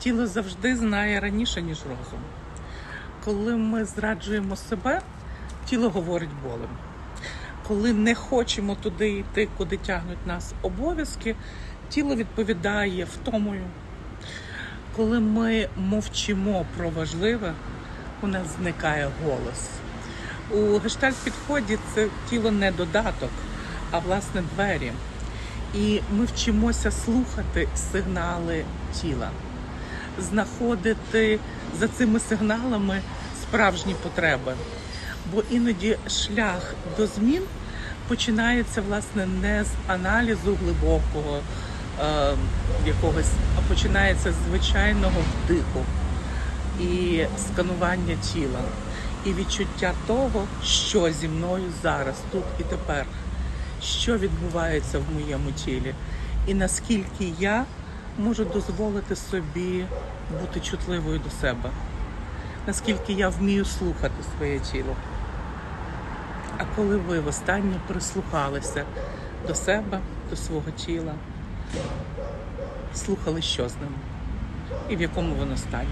тіло завжди знає раніше, ніж розум. Коли ми зраджуємо себе, тіло говорить болем. Коли не хочемо туди йти, куди тягнуть нас обов'язки, тіло відповідає втомою. Коли ми мовчимо про важливе, у нас зникає голос. У гештальт-підході це тіло не додаток, а власне двері. І ми вчимося слухати сигнали тіла, знаходити за цими сигналами справжні потреби. Бо іноді шлях до змін починається власне не з аналізу глибокого е, якогось, а починається з звичайного вдиху і сканування тіла, і відчуття того, що зі мною зараз, тут і тепер, що відбувається в моєму тілі, і наскільки я можу дозволити собі бути чутливою до себе, наскільки я вмію слухати своє тіло. А коли ви востаннє прислухалися до себе, до свого тіла, слухали, що з ним і в якому воно стані.